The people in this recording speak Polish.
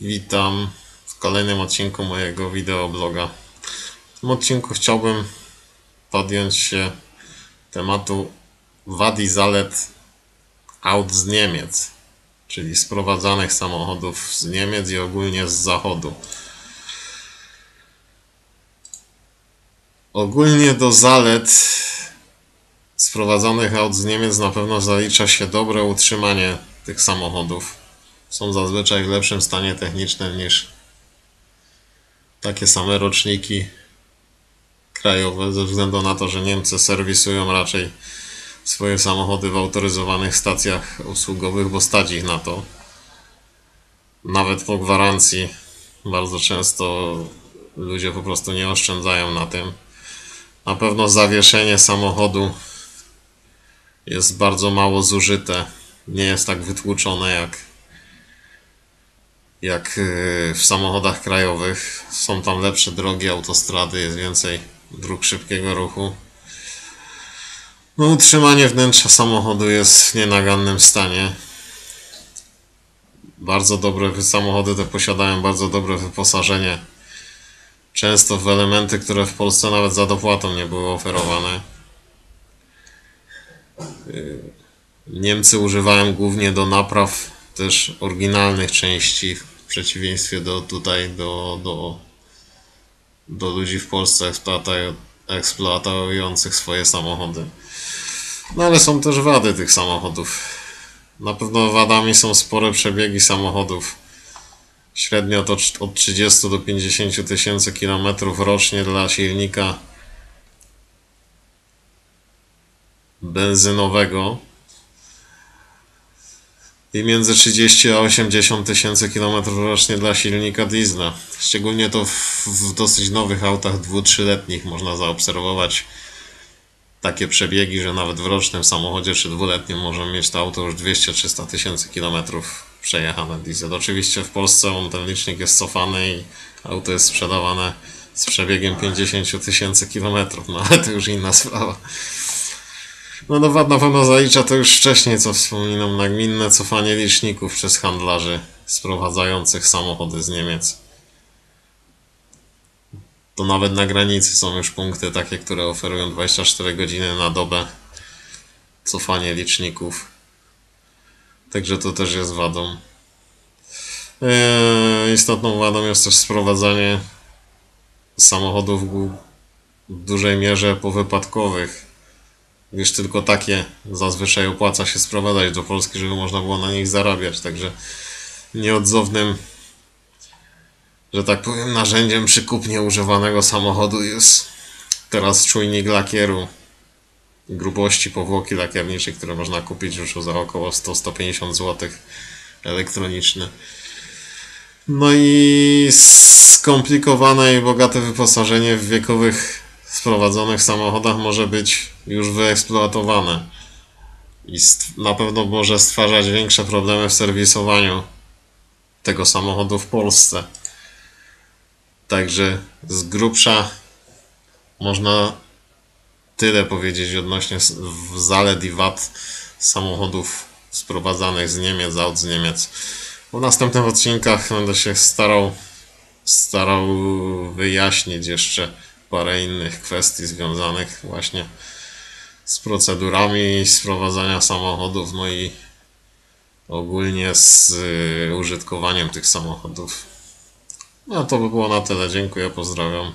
Witam w kolejnym odcinku mojego wideobloga. W tym odcinku chciałbym podjąć się tematu wad i zalet aut z Niemiec, czyli sprowadzanych samochodów z Niemiec i ogólnie z zachodu. Ogólnie do zalet sprowadzanych aut z Niemiec na pewno zalicza się dobre utrzymanie tych samochodów. Są zazwyczaj w lepszym stanie technicznym niż takie same roczniki krajowe, ze względu na to, że Niemcy serwisują raczej swoje samochody w autoryzowanych stacjach usługowych, bo stać ich na to. Nawet po gwarancji bardzo często ludzie po prostu nie oszczędzają na tym. Na pewno zawieszenie samochodu jest bardzo mało zużyte. Nie jest tak wytłuczone jak, jak yy, w samochodach krajowych. Są tam lepsze drogi, autostrady, jest więcej dróg szybkiego ruchu. No, utrzymanie wnętrza samochodu jest w nienagannym stanie. Bardzo dobre samochody te posiadają bardzo dobre wyposażenie. Często w elementy, które w Polsce nawet za dopłatą nie były oferowane. Niemcy używają głównie do napraw też oryginalnych części, przeciwieństwie do tutaj, do, do, do ludzi w Polsce eksploatujących swoje samochody. No ale są też wady tych samochodów. Na pewno wadami są spore przebiegi samochodów. Średnio to od 30 do 50 tysięcy kilometrów rocznie dla silnika benzynowego i między 30 a 80 tysięcy kilometrów rocznie dla silnika diesla. Szczególnie to w, w dosyć nowych autach dwu-trzyletnich można zaobserwować takie przebiegi, że nawet w rocznym samochodzie czy dwuletnim możemy mieć to auto już 200-300 tysięcy kilometrów przejechane diesel. Oczywiście w Polsce on ten licznik jest cofany i auto jest sprzedawane z przebiegiem 50 tysięcy kilometrów, no ale to już inna sprawa. No do wad na pewno zalicza to już wcześniej, co wspominam, nagminne cofanie liczników przez handlarzy sprowadzających samochody z Niemiec. To nawet na granicy są już punkty takie, które oferują 24 godziny na dobę cofanie liczników. Także to też jest wadą. Eee, istotną wadą jest też sprowadzanie samochodów w dużej mierze powypadkowych gdyż tylko takie zazwyczaj opłaca się sprowadzać do Polski, żeby można było na nich zarabiać. Także nieodzownym, że tak powiem, narzędziem przy kupnie używanego samochodu jest teraz czujnik lakieru grubości powłoki lakierniczej, które można kupić już za około 100-150 zł elektroniczne. No i skomplikowane i bogate wyposażenie w wiekowych sprowadzonych samochodach może być już wyeksploatowane i na pewno może stwarzać większe problemy w serwisowaniu tego samochodu w Polsce. Także z grubsza można tyle powiedzieć odnośnie zalet i wad samochodów sprowadzanych z Niemiec, aut z Niemiec. W następnych odcinkach będę się starał starał wyjaśnić jeszcze parę innych kwestii związanych właśnie z procedurami sprowadzania samochodów, no i ogólnie z y, użytkowaniem tych samochodów. No to by było na tyle. Dziękuję, pozdrawiam.